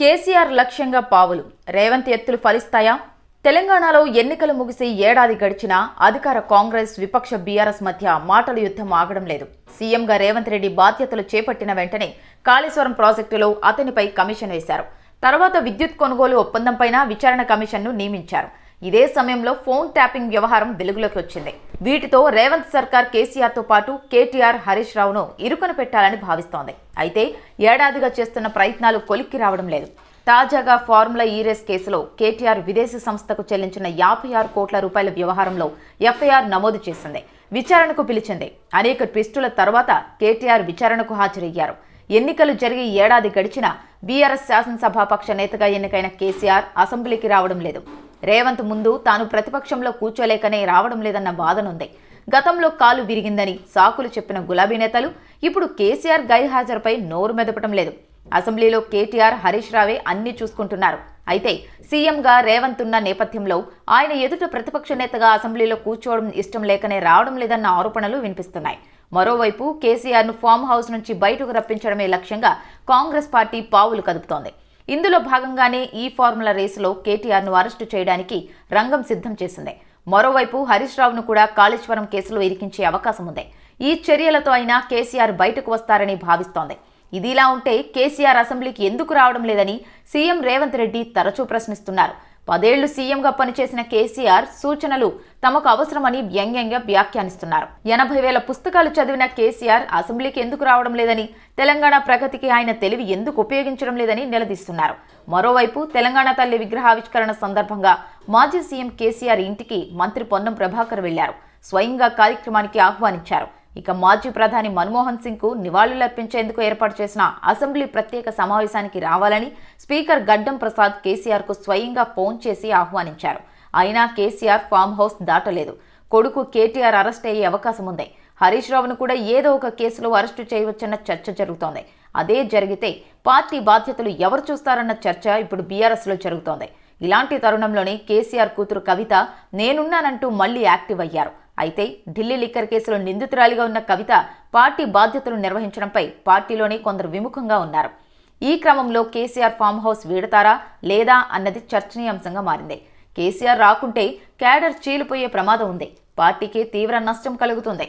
కేసీఆర్ లక్ష్యంగా పావులు. రేవంత్ ఎత్తులు ఫలిస్తాయా? తెలంగాణలో ఎన్నికలు ముగిసి ఏడాది గడిచినా అధికార కాంగ్రెస్ విపక్ష బీఆర్ఎస్ మధ్య మాటల యుద్ధం ఆగడం లేదు. సీఎంగా రేవంత్ రెడ్డి బాధ్యతలు చేపట్టిన వెంటనే కాళేశ్వరం ప్రాజెక్టులో అతనిపై కమిషన్ వేశారు. తర్వాత విద్యుత్ కొనుగోలు ఒప్పందంపైన విచారణ కమిషన్ను నియమించారు. ఇదే సమయంలో ఫోన్ ట్యాపింగ్ వ్యవహారం వెలుగులోకి వచ్చింది. వీటితో రేవంత్ సర్కార్ కేసీఆర్తో పాటు కేటీఆర్ హరీష్ రావును ఇరుకున పెట్టాలని భావిస్తోంది. అయితే ఏడాదిగా చేస్తున్న ప్రయత్నాలు కొలిక్కి రావడం లేదు. తాజాగా ఫార్ములా ఈరేస్ కేసులో కేటీఆర్ విదేశీ సంస్థకు చెల్లించిన యాభై ఆరు కోట్ల రూపాయల వ్యవహారంలో ఎఫ్ఐఆర్ నమోదు చేసింది. విచారణకు పిలిచింది. అనేక ట్విస్టుల తర్వాత కేటీఆర్ విచారణకు హాజరయ్యారు. ఎన్నికలు జరిగి ఏడాది గడిచినా బీఆర్ఎస్ శాసనసభాపక్ష నేతగా ఎన్నికైన కేసీఆర్ అసెంబ్లీకి రావడం లేదు. రేవంత్ ముందు తాను ప్రతిపక్షంలో కూర్చోలేకనే రావడం లేదన్న వాదనుంది. గతంలో కాలు విరిగిందని సాకులు చెప్పిన గులాబీ నేతలు ఇప్పుడు కేసీఆర్ గైర్హాజరుపై నోరు మెదపటం లేదు. అసెంబ్లీలో కేటీఆర్ హరీష్ రావే అన్ని చూసుకుంటున్నారు. అయితే సీఎంగా రేవంత్ ఉన్న నేపథ్యంలో ఆయన ఎదుట ప్రతిపక్ష నేతగా అసెంబ్లీలో కూర్చోవడం ఇష్టం లేకనే రావడం లేదన్న ఆరోపణలు వినిపిస్తున్నాయి. మరోవైపు కేసీఆర్ను ఫామ్ హౌస్ నుంచి బయటకు రప్పించడమే లక్ష్యంగా కాంగ్రెస్ పార్టీ పావులు కదుపుతోంది. ఇందులో భాగంగానే ఈ ఫార్ములా రేసులో కేటీఆర్ను అరెస్టు చేయడానికి రంగం సిద్ధం చేసింది. మరోవైపు హరీష్ రావును కూడా కాళేశ్వరం కేసులో ఇరికించే అవకాశం ఉంది. ఈ చర్యలతో అయినా కేసీఆర్ బయటకు వస్తారని భావిస్తోంది. ఇదిలా ఉంటే కేసీఆర్ అసెంబ్లీకి ఎందుకు రావడం లేదని సీఎం రేవంత్ రెడ్డి తరచూ ప్రశ్నిస్తున్నారు. పదేళ్ళు సీఎంగా పనిచేసిన కేసీఆర్ సూచనలు తమకు అవసరమని వ్యంగ్యంగా వ్యాఖ్యానిస్తున్నారు. ఎనభై వేల పుస్తకాలు చదివిన కేసీఆర్ అసెంబ్లీకి ఎందుకు రావడం లేదని తెలంగాణ ప్రగతికి ఆయన తెలివి ఎందుకు ఉపయోగించడం లేదని నిలదీస్తున్నారు. మరోవైపు తెలంగాణ తల్లి విగ్రహావిష్కరణ సందర్భంగా మాజీ సీఎం కేసీఆర్ ఇంటికి మంత్రి పొన్నం ప్రభాకర్ వెళ్ళారు. స్వయంగా కార్యక్రమానికి ఆహ్వానించారు. ఇక మాజీ ప్రధాని మన్మోహన్ సింగ్కు నివాళులర్పించేందుకు ఏర్పాటు చేసిన అసెంబ్లీ ప్రత్యేక సమావేశానికి రావాలని స్పీకర్ గడ్డం ప్రసాద్ కేసీఆర్కు స్వయంగా ఫోన్ చేసి ఆహ్వానించారు. అయినా కేసీఆర్ ఫామ్ హౌస్ దాటలేదు. కొడుకు కేటీఆర్ అరెస్ట్ అయ్యే అవకాశం ఉంది. హరీష్ రావును కూడా ఏదో ఒక కేసులో అరెస్టు చేయవచ్చన్న చర్చ జరుగుతోంది. అదే జరిగితే పార్టీ బాధ్యతలు ఎవరు చూస్తారన్న చర్చ ఇప్పుడు బీఆర్ఎస్లో జరుగుతోంది. ఇలాంటి తరుణంలోనే కేసీఆర్ కూతురు కవిత నేనున్నానంటూ మళ్ళీ యాక్టివ్ అయ్యారు. అయితే ఢిల్లీ లిక్కర్ కేసులో నిందితురాలిగా ఉన్న కవిత పార్టీ బాధ్యతలు నిర్వహించడంపై పార్టీలోనే కొందరు విముఖంగా ఉన్నారు. ఈ క్రమంలో కేసీఆర్ ఫామ్ హౌస్ వీడతారా లేదా అన్నది చర్చనీయాంశంగా మారింది. కేసీఆర్ రాకుంటే క్యాడర్ చీలిపోయే ప్రమాదం ఉంది. పార్టీకి తీవ్ర నష్టం కలుగుతుంది.